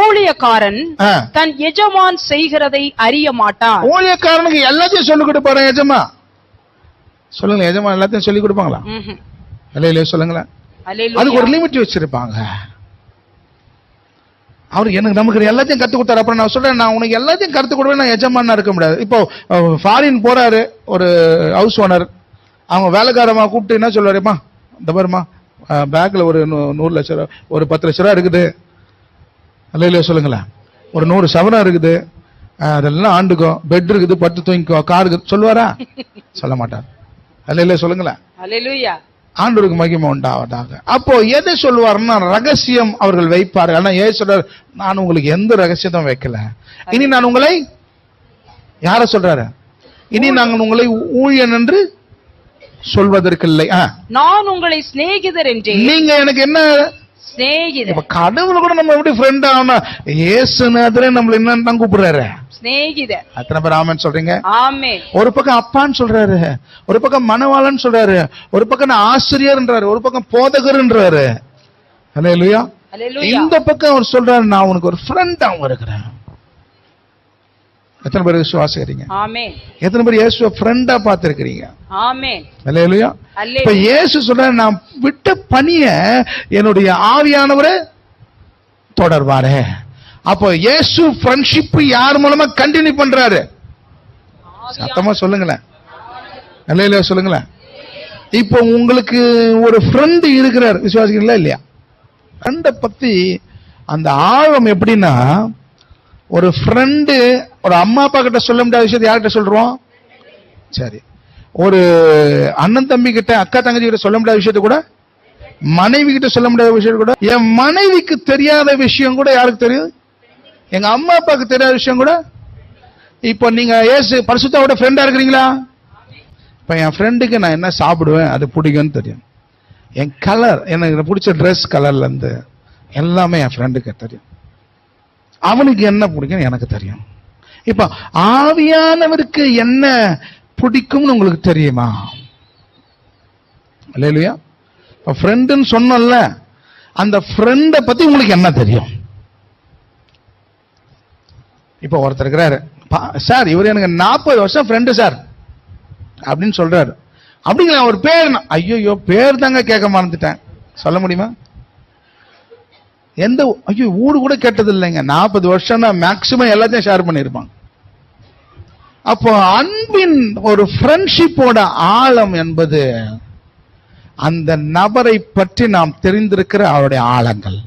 ஊழியக்காரன். தன் எஜமான் செய்கிறதை அறிய மாட்டான். ஊழியக்காரனுக்கு எல்லாத்தையும் சொல்லிக் கொடுப்பாரு எஜமா. சொல்லுங்க எஜமா எல்லாத்தையும் சொல்லி கொடுப்பாங்களா? ம்ஹும். இல்ல இல்லையா சொல்லுங்களேன். அதுக்கு ஒரு லிமிட் வச்சிருப்பாங்க. அவர் எனக்கு நமக்கு எல்லாத்தையும் கத்து கொடுத்தாரு. அப்புறம் நான் சொல்றேன் நான் உனக்கு எல்லாத்தையும் கத்து கொடுவேன் நான் எஜமானா இருக்க முடியாது. இப்போ ஃபாரின் போறாரு ஒரு ஹவுஸ் ஓனர் அவங்க வேலைக்காரமா கூப்பிட்டு என்ன சொல்லுவாருமா இந்த பாருமா பேக்ல ஒரு நூறு லட்ச ரூபா ஒரு பத்து லட்ச ரூபா இருக்குது. அல்ல இல்லையா சொல்லுங்களேன். ஒரு நூறு சவரம் இருக்குது. அதெல்லாம் ஆண்டுக்கும் பெட் இருக்குது பட்டு தூங்கிக்கோ கார் இருக்குது. சொல்லுவாரா? சொல்ல மாட்டார். அல்ல இல்லையா சொல்லுங்களேன். அல்லேலூயா. ஆண்டவருக்கு மகிமை உண்டாவதாக. அப்போ எதை சொல்லுவாருன்னா ரகசியம் அவர்கள் வைப்பார்கள். ஆனா ஏன் சொல்றாரு நான் உங்களுக்கு எந்த ரகசியத்தையும் வைக்கல. இனி நான் உங்களை யார சொல்றாரு? இனி நாங்கள் உங்களை ஊழியன் என்று சொல்வதற்கில்லை. நான் உங்களை சிநேகிதர் என்றே நீங்க எனக்கு என்ன கடவுள் கூட நம்ம எப்படி ஃப்ரெண்ட் ஆகணும் ஏசுநாதரே நம்மள என்ன கூப்பிடுறாரு. சிநேகிதர். அத்தனை பேர் ஆமன் சொல்றீங்க? ஆமென். ஒரு பக்கம் அப்பான்னு சொல்றாரு ஒரு பக்கம் மணவாளன் சொல்றாரு ஒரு பக்கம் ஆசிரியர்ன்றாரு ஒரு பக்கம் போதகர்ன்றாரு. அல்லேலூயா. இந்த பக்கம் அவர் சொல்றாரு நான் உனக்கு ஒரு ஃப்ரெண்டாவும் இருக்கிறேன். எத்தனை பேர் விசுவாசிக்கிறீங்க ஆமென். எத்தனை பேர் இயேசுவ ஃப்ரெண்டா பார்த்திருக்கிறீங்க? ஆமென். இல்லையா இப்ப அல்லேலூயா. இயேசு சொல்றாரு நான் விட்ட பணிய என்னுடைய ஆவியானவரே தொடர்வாரு. அப்போ இயேசு ஃப்ரெண்ட்ஷிப் யார் மூலமா கண்டினியூ பண்றாரு? சத்தமா சொல்லுங்களேன். இல்லையா சொல்லுங்களேன். இப்போ உங்களுக்கு ஒரு ஃப்ரெண்டு இருக்கிறார். விசுவாசிக்கிறீங்களா இல்லையா? ஃப்ரெண்டை பத்தி அந்த ஆழம் எப்படின்னா ஒரு ஃப்ரெண்டு ஒரு அம்மா அப்பா கிட்ட சொல்ல முடியாத விஷயத்தை யார்கிட்ட சொல்றோம்? சரி. ஒரு அண்ணன் தம்பி கிட்ட அக்கா தங்கச்சி கிட்ட சொல்ல முடியாத விஷயத்தை கூட மனைவி கிட்ட சொல்ல முடியாத விஷயம் கூட என் மனைவிக்கு தெரியாத விஷயம் கூட யாருக்கு தெரியும்? எங்க அம்மா அப்பாவுக்கு தெரியாத விஷயம் கூட? இப்போ நீங்க ஏசு பரிசுத்தாவோட ஃப்ரெண்டா இருக்கிறீங்களா? இப்ப என் ஃப்ரெண்டுக்கு நான் என்ன சாப்பிடுவேன் அது பிடிக்கும்னு தெரியும். என் கலர் எனக்கு பிடிச்ச ட்ரெஸ் கலர்ல இருந்து எல்லாமே என் ஃப்ரெண்டுக்கு தெரியும். அவனுக்கு என்ன பிடிக்கும் எனக்கு தெரியும். இப்ப ஆவியானவருக்கு என்ன பிடிக்கும்னு உங்களுக்கு தெரியுமா? இல்லையா இப்ப ஃப்ரெண்டுன்னு சொன்னோம்ல அந்த ஃப்ரெண்டை பத்தி உங்களுக்கு என்ன தெரியும்? இப்ப ஒருத்தர் இருக்கிறாரு. பா- சார் இவர் எனக்கு நாற்பது வருஷம் ஃப்ரெண்டு சார். அப்படின்னு சொல்றாரு. அப்படிங்களா அவர் பேர் ஐயோ பேர் தாங்க கேட்க மறந்துட்டேன். சொல்ல முடியுமா? எந்த ஐயோ ஊடு கூட கேட்டது இல்லைங்க நாற்பது வருஷம்னா மேக்சிமம் எல்லாத்தையும் ஷேர் பண்ணியிருப்பாங்க. அப்போ அன்பின் ஒரு ஃப்ரெண்ட்ஷிப்போட ஆழம் என்பது அந்த நபரை பற்றி நாம் தெரிந்திருக்கிற அவருடைய ஆழங்கள்.